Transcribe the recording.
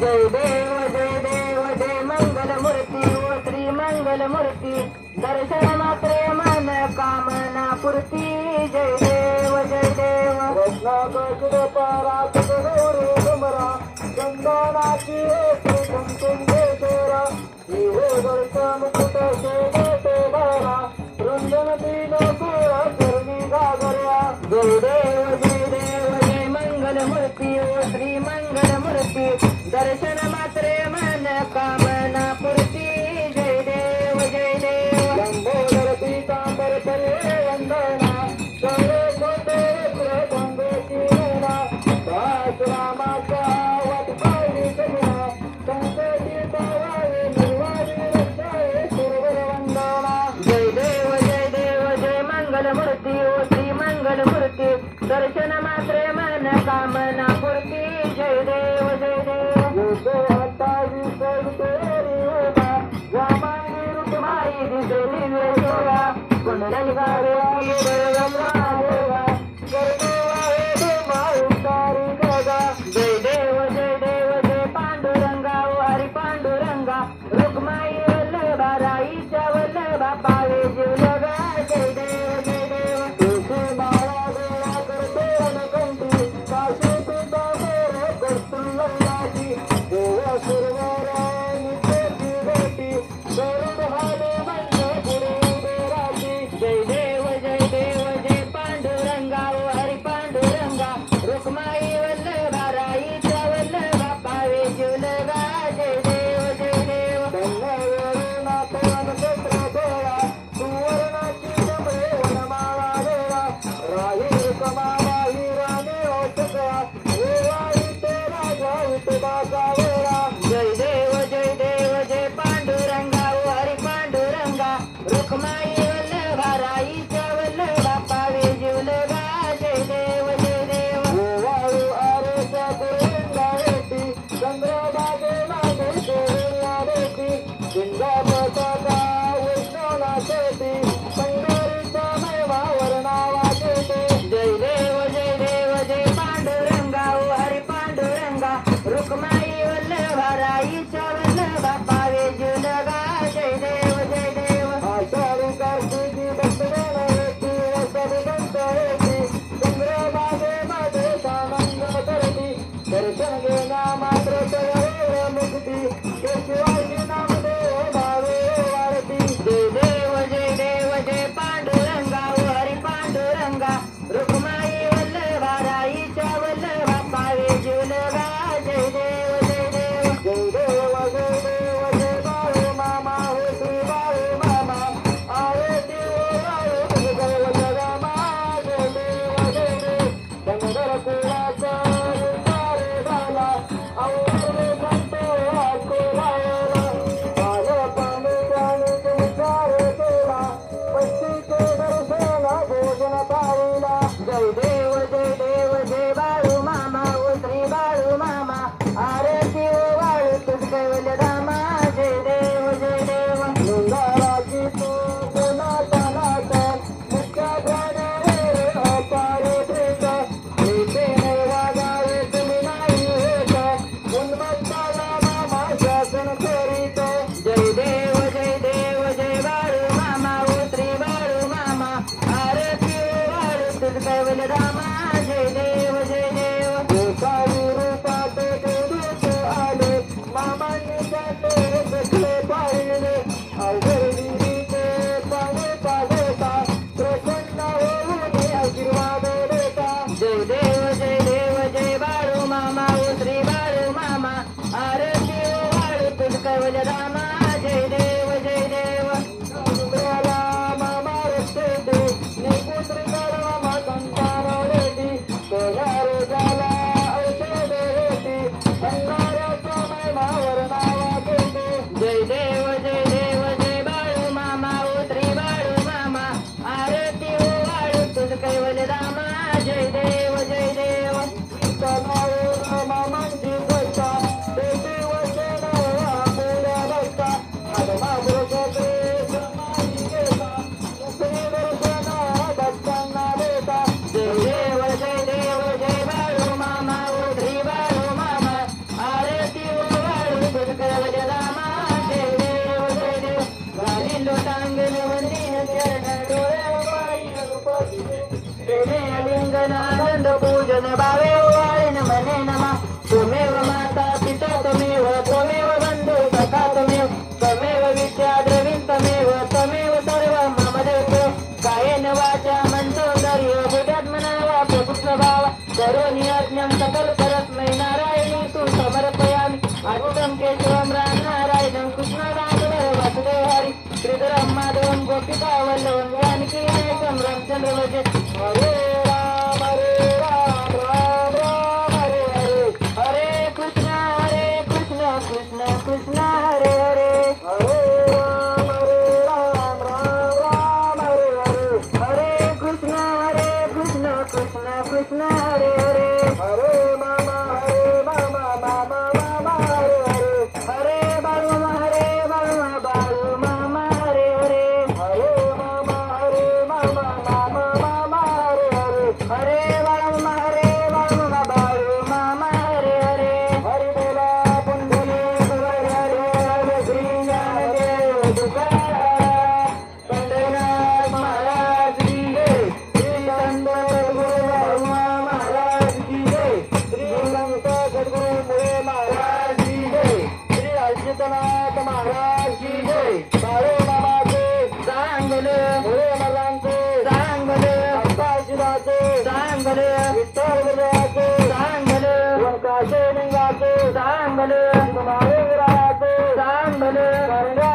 जय देव जय देव जय मंगल मूर्ती ओ श्री मंगल मूर्ती दर्शन मात्रे मन कामना पूर्ती. जय देव जय देव. तुमरा चंदनाची तुमचे तेरा देव दर्शन कुठे ते बारा रुंदन दिन देव जय मंगल मूर्ती ओ मंगल मूर्ती दर्शन मात्रे मन कामना पुरती जय देव जय देव. लंबोदर पीतांबर परे वंदना सरे कोटे प्रभंगची वीणा दास रामाचा वट पायरी करुणा संकटी पावावे निर्वाणी रक्षाये सुरवर वंदना. जय देव जय देव जय मंगल मूर्ती ओ श्री मंगल मूर्ती दर्शन पांडुरंगा रुक्माई Рокомай. पांडुरंगा रुक्माई वल्लभा राईच्या वल्लभा पावे जीवलगा जय देव जय देव. जय देव जय देव जय बाळू मामा हो श्री बाळू मामा. आहे देव बाळू जय जगमा जय देव जय देव. चंद्र രാമ पूजन भावे वाळीन मने नमा त्वमेव माता पिता त्वमेव त्वमेव बंधू सखा त्वमेव त्वमेव विद्या द्रविण त्वमेव त्वमेव सर्व मम देव कायेन वाचा मनसोदर्य बुद्धात्मना वा प्रकृष्ण भाव करोमि यज्ञं सकल परस्मै नारायणी तु समर्पयामि अच्युतं केशवं राम नारायणं कृष्णराघव वासुदेव हरि श्रीधरं माधवं गोपिका वल्लभं जानकी नायकं रामचंद्र भजे हरे சாம்பலே விட்டோதராக்கு சாம்பலே உன் காசே நீங்காக்கு சாம்பலே மாயங்கராக்கு சாம்பலே வருடா